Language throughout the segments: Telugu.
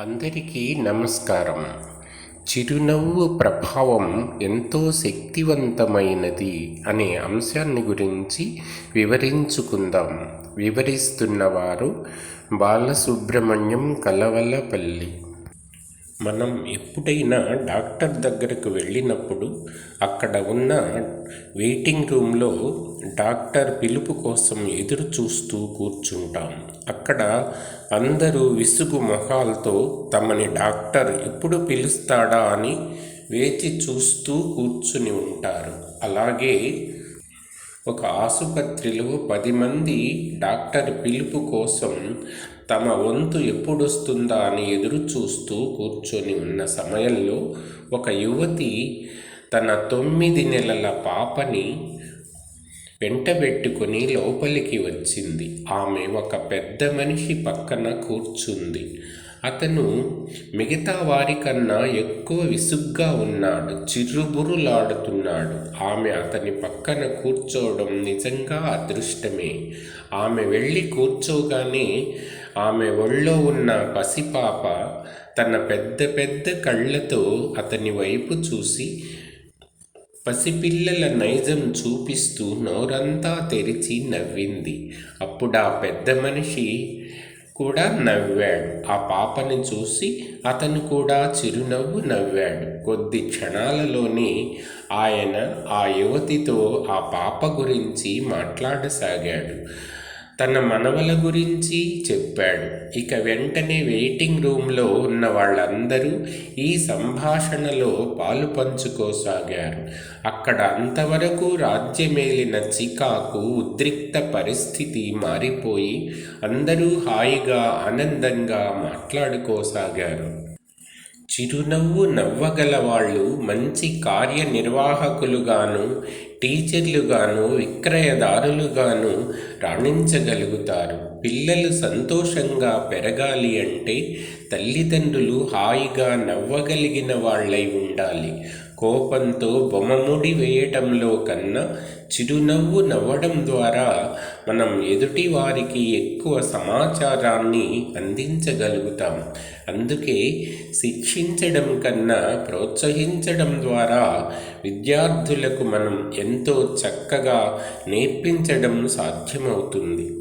అందరికీ నమస్కారం. చిరునవ్వు ప్రభావం ఎంతో శక్తివంతమైనది అనే అంశాన్ని గురించి వివరించుకుందాం. వివరిస్తున్నవారు బాలసుబ్రహ్మణ్యం కలవలపల్లి. మనం ఎప్పుడైనా డాక్టర్ దగ్గరకు వెళ్ళినప్పుడు అక్కడ ఉన్న వెయిటింగ్ రూమ్లో డాక్టర్ పిలుపు కోసం ఎదురు చూస్తూ కూర్చుంటాం. అక్కడ అందరూ విసుగు మొహాలతో తమని డాక్టర్ ఎప్పుడు పిలుస్తాడా అని వేచి చూస్తూ కూర్చుని ఉంటారు. అలాగే ఒక ఆసుపత్రిలో పది మంది డాక్టర్ పిలుపు కోసం తమ వంతు ఎప్పుడొస్తుందా అని ఎదురు చూస్తూ కూర్చొని ఉన్న సమయంలో ఒక యువతి తన తొమ్మిది నెలల పాపని వెంటబెట్టుకుని లోపలికి వచ్చింది. ఆమె ఒక పెద్ద మనిషి పక్కన కూర్చుంది. అతను మిగతా వారికన్నా ఎక్కువ విసుగ్గా ఉన్నాడు చిరుబురులాడుతున్నాడు. ఆమె అతని పక్కన కూర్చోవడం నిజంగా అదృష్టమే. ఆమె వెళ్ళి కూర్చోగానే ఆమె ఒళ్ళో ఉన్న పసిపాప తన పెద్ద పెద్ద కళ్ళతో అతని వైపు చూసి పసిపిల్లల నైజం చూపిస్తూ నోరంతా తెరిచి నవ్వింది. అప్పుడు ఆ పెద్ద మనిషి కూడా నవ్వాడు. ఆ పాపని చూసి అతను కూడా చిరునవ్వు నవ్వాడు. కొద్ది క్షణాలలోనే ఆయన ఆ యువతితో ఆ పాప గురించి మాట్లాడసాగాడు. తన మనవల గురించి చెప్పాడు. ఇక వెంటనే వెయిటింగ్ రూమ్లో ఉన్న వాళ్ళందరూ ఈ సంభాషణలో పాలు పంచుకోసాగారు. అక్కడ అంతవరకు రాజ్యమేలిన చికాకు ఉద్రిక్త పరిస్థితి మారిపోయి అందరూ హాయిగా ఆనందంగా మాట్లాడుకోసాగారు. చిరునవ్వు నవ్వగల వాళ్ళు మంచి కార్యనిర్వాహకులుగాను టీచర్లుగాను విక్రయదారులుగాను రాణించగలుగుతారు. పిల్లలు సంతోషంగా పెరగాలి అంటే తల్లిదండ్రులు హాయిగా నవ్వగలిగిన వాళ్ళై ఉండాలి. కోపంతో బొమ్మముడి వేయటంలో కన్నా చిరునవ్వు నవ్వడం ద్వారా మనం ఎదుటి వారికి ఎక్కువ సమాచారాన్ని అందించగలుగుతాం. అందుకే శిక్షించడం కన్నా ప్రోత్సహించడం ద్వారా విద్యార్థులకు మనం ఎంతో చక్కగా నేర్పించడం సాధ్యమవుతుంది.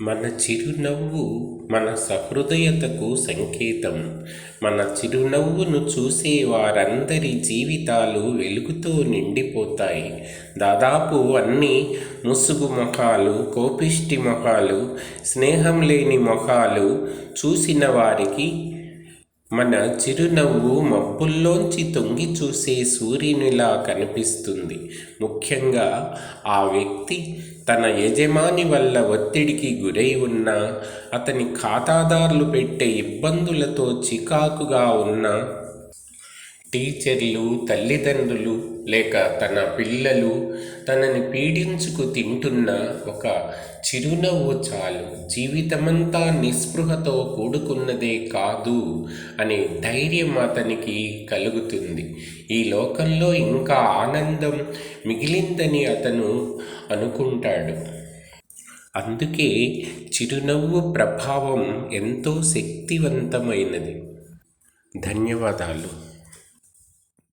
మన చిరునవ్వు మన సహృదయతకు సంకేతం. మన చిరునవ్వును చూసే వారందరి జీవితాలు వెలుగుతో నిండిపోతాయి. దాదాపు అన్ని ముసుగు ముఖాలు కోపిష్టి ముఖాలు స్నేహం లేని ముఖాలు చూసిన వారికి మన చిరునవ్వు మబ్బుల్లోంచి తొంగి చూసే సూర్యునిలా కనిపిస్తుంది. ముఖ్యంగా ఆ వ్యక్తి తన యజమాని వల్ల ఒత్తిడికి గురై ఉన్న అతని ఖాతాదారులు పెట్టే ఇబ్బందులతో చికాకుగా ఉన్న టీచర్లు తల్లిదండ్రులు లేక తన పిల్లలు తనని పీడించుకు తింటున్న ఒక చిరునవ్వు చాలు. జీవితమంతా నిస్పృహతో కూడుకున్నదే కాదు అనే ధైర్యం అతనికి కలుగుతుంది. ఈ లోకంలో ఇంకా ఆనందం మిగిలిందని అతను అనుకుంటాడు. అందుకే చిరునవ్వు ప్రభావం ఎంతో శక్తివంతమైనది. ధన్యవాదాలు.